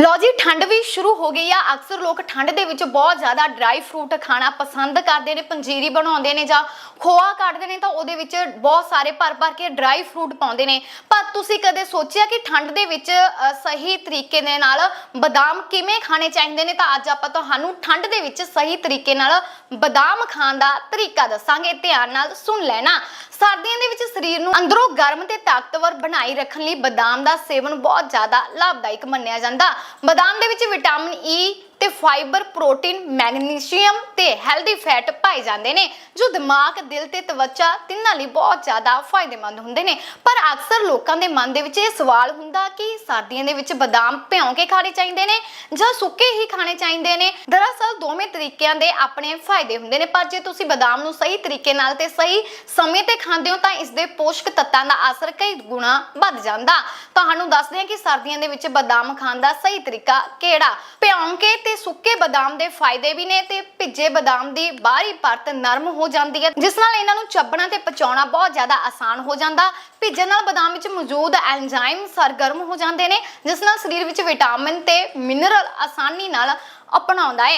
ਲੋ ਜੀ ਠੰਡ ਵੀ ਸ਼ੁਰੂ ਹੋ ਗਈ ਆ। ਅਕਸਰ ਲੋਕ ਠੰਡ ਦੇ ਵਿੱਚ ਬਹੁਤ ਜ਼ਿਆਦਾ ਡਰਾਈ ਫਰੂਟ ਖਾਣਾ ਪਸੰਦ ਕਰਦੇ ਨੇ ਪੰਜੀਰੀ ਬਣਾਉਂਦੇ ਨੇ ਜਾਂ ਖੋਆ ਕੱਢਦੇ ਨੇ ਤਾਂ ਉਹਦੇ ਵਿੱਚ ਬਹੁਤ ਸਾਰੇ ਭਰ ਭਰ ਕੇ ਡਰਾਈ ਫਰੂਟ ਪਾਉਂਦੇ ਨੇ। ਪਰ ਤੁਸੀਂ ਕਦੇ ਸੋਚਿਆ ਕਿ ਠੰਡ ਦੇ ਵਿੱਚ ਅ, ਸਹੀ ਤਰੀਕੇ ਦੇ ਨਾਲ ਬਦਾਮ ਕਿਵੇਂ ਖਾਣੇ ਚਾਹੀਦੇ ਨੇ? ਤਾਂ ਅੱਜ ਆਪਾਂ ਤੁਹਾਨੂੰ ਠੰਡ ਦੇ ਵਿੱਚ ਸਹੀ ਤਰੀਕੇ ਨਾਲ ਬਦਾਮ ਖਾਣ ਦਾ ਤਰੀਕਾ ਦੱਸਾਂਗੇ। ਧਿਆਨ ਨਾਲ ਸੁਣ ਲੈਣਾ। ਸਰਦੀਆਂ ਦੇ ਵਿੱਚ ਸਰੀਰ ਨੂੰ ਅੰਦਰੋਂ ਗਰਮ ਤੇ ਤਾਕਤਵਰ ਬਣਾਈ ਰੱਖਣ ਲਈ ਬਦਾਮ ਦਾ ਸੇਵਨ ਬਹੁਤ ਜ਼ਿਆਦਾ ਲਾਭਦਾਇਕ ਮੰਨਿਆ ਜਾਂਦਾ। ਬਦਾਮ ਦੇ ਵਿੱਚ ਵਿਟਾਮਿਨ ਈ ਤੇ ਫਾਈਬਰ ਪ੍ਰੋਟੀਨ ਮੈਗਨੀਸ਼ੀਅਮ ਤੇ ਹੈਲਦੀ ਫੈਟ ਪਾਏ ਜਾਂਦੇ ਨੇ, ਜੋ ਦਿਮਾਗ, ਦਿਲ ਤੇ ਤਵਚਾ ਤਿੰਨਾਂ ਲਈ ਬਹੁਤ ਜ਼ਿਆਦਾ ਫਾਇਦੇਮੰਦ ਹੁੰਦੇ ਨੇ। ਪਰ ਅਕਸਰ ਲੋਕਾਂ ਦੇ ਮਨ ਦੇ ਵਿੱਚ ਇਹ ਸਵਾਲ ਹੁੰਦਾ ਕਿ ਸਰਦੀਆਂ ਦੇ ਵਿੱਚ ਬਦਾਮ ਭਿਉਂ ਕੇ ਖਾਣੇ ਚਾਹੀਦੇ ਨੇ ਜਾਂ ਸੁੱਕੇ ਹੀ ਖਾਣੇ ਚਾਹੀਦੇ ਨੇ? ਦਰਅਸਲ ਦੋਵੇਂ ਤਰੀਕਿਆਂ ਦੇ ਆਪਣੇ ਫਾਇਦੇ ਹੁੰਦੇ ਨੇ, ਪਰ ਜੇ ਤੁਸੀਂ ਬਦਾਮ ਨੂੰ ਸਹੀ ਤਰੀਕੇ ਨਾਲ ਤੇ ਸਹੀ ਸਮੇਂ ਤੇ ਖਾਂਦੇ ਹੋ, ਤਾਂ ਇਸ ਦੇ ਪੋਸ਼ਕ ਤੱਤਾਂ ਦਾ ਅਸਰ ਕਈ ਗੁਣਾ ਵੱਧ ਜਾਂਦਾ। ਤੁਹਾਨੂੰ ਦੱਸਦੇ ਹਾਂ ਕਿ ਸਰਦੀਆਂ ਦੇ ਵਿੱਚ ਬਦਾਮ ਖਾਣ ਦਾ ਸਹੀ ਤਰੀਕਾ ਕਿਹੜਾ? ਭਿਉਂ ਕੇ ਤੇ ਸੁੱਕੇ ਬਦਾਮ ਦੇ ਫਾਇਦੇ ਵੀ ਨੇ ਤੇ ਭਿੱਜੇ ਬਦਾਮ ਦੀ ਬਾਹਰੀ ਪਰਤ ਨਰਮ ਹੋ ਜਾਂਦੀ ਹੈ, ਜਿਸ ਨਾਲ ਇਹਨਾਂ ਨੂੰ ਚੱਬਣਾ ਤੇ ਪਚਾਉਣਾ ਬਹੁਤ ਜ਼ਿਆਦਾ ਆਸਾਨ ਹੋ ਜਾਂਦਾ। ਭਿੱਜਣ ਨਾਲ ਬਦਾਮ ਵਿੱਚ ਮੌਜੂਦ ਐਂਜ਼ਾਈਮ ਸਰਗਰਮ ਹੋ ਜਾਂਦੇ ਨੇ, ਜਿਸ ਨਾਲ ਸਰੀਰ ਵਿੱਚ ਵਿਟਾਮਿਨ ਤੇ ਮਿਨਰਲ ਆਸਾਨੀ ਨਾਲ ਅਪਣਾਉਂਦਾ ਹੈ।